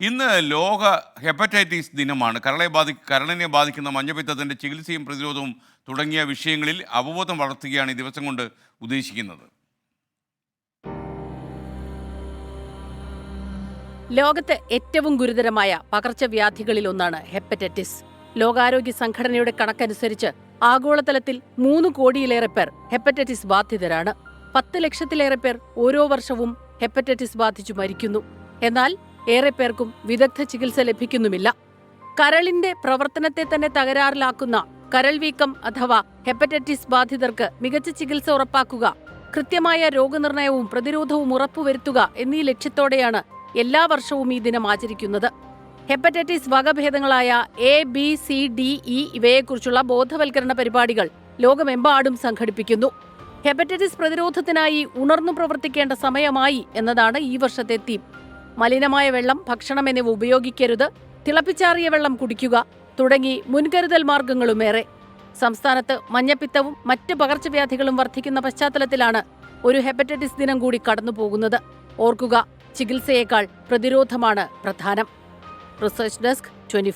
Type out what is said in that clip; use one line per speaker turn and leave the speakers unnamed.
ഇന്ന് ലോക ഹെപ്പറ്റൈറ്റിസ് ദിനമാണ്. കരളെ ബാധി കരളിനെ ബാധിക്കുന്ന മഞ്ഞപ്പിത്തത്തിന്റെ ചികിത്സയും പ്രതിരോധവും തുടങ്ങിയ വിഷയങ്ങളിൽ അവബോധം വളർത്തുകയാണ് ഈ ദിവസം കൊണ്ട് ഉദ്ദേശിക്കുന്നത്.
ലോകത്തെ ഏറ്റവും ഗുരുതരമായ പകർച്ചവ്യാധികളിൽ ഒന്നാണ് ഹെപ്പറ്റൈറ്റിസ്. ലോകാരോഗ്യ സംഘടനയുടെ കണക്കനുസരിച്ച് ആഗോളതലത്തിൽ മൂന്ന് കോടിയിലേറെ പേർ ഹെപ്പറ്റൈറ്റിസ് ബാധിതരാണ്. പത്ത് ലക്ഷത്തിലേറെ പേർ ഓരോ വർഷവും ഹെപ്പറ്റൈറ്റിസ് ബാധിച്ചു മരിക്കുന്നു. എന്നാൽ ഏറെ പേർക്കും വിദഗ്ധ ചികിത്സ ലഭിക്കുന്നുമില്ല. കരളിന്റെ പ്രവർത്തനത്തെ തന്നെ തകരാറിലാക്കുന്ന കരൾ വീക്കം അഥവാ ഹെപ്പറ്റൈറ്റിസ് ബാധിതർക്ക് മികച്ച ചികിത്സ ഉറപ്പാക്കുക കൃത്യമായ രോഗനിർണയവും പ്രതിരോധവും ഉറപ്പുവരുത്തുക എന്നീ ലക്ഷ്യത്തോടെയാണ് എല്ലാ വർഷവും ഈ ദിനം ആചരിക്കുന്നത്. Hepatitis വകഭേദങ്ങളായ A B C D E ഇവയെക്കുറിച്ചുള്ള ബോധവൽക്കരണ പരിപാടികൾ ലോകമെമ്പാടും സംഘടിപ്പിക്കുന്നു. ഹെപ്പറ്റൈറ്റിസ് പ്രതിരോധത്തിനായി ഉണർന്നു പ്രവർത്തിക്കേണ്ട സമയമായി എന്നതാണ് ഈ വർഷത്തെ തീം. മലിനമായ വെള്ളം ഭക്ഷണം എന്നിവ ഉപയോഗിക്കരുത് തിളപ്പിച്ചാറിയ വെള്ളം കുടിക്കുക തുടങ്ങി മുൻകരുതൽ മാർഗങ്ങളുമേറെ. സംസ്ഥാനത്ത് മഞ്ഞപ്പിത്തവും മറ്റ് പകർച്ചവ്യാധികളും വർദ്ധിക്കുന്ന പശ്ചാത്തലത്തിലാണ് ഒരു ഹെപ്പറ്റൈറ്റിസ് ദിനം കൂടി കടന്നുപോകുന്നത്. ഓർക്കുക ചികിത്സയേക്കാൾ പ്രതിരോധമാണ് പ്രധാനം. Research desk twenty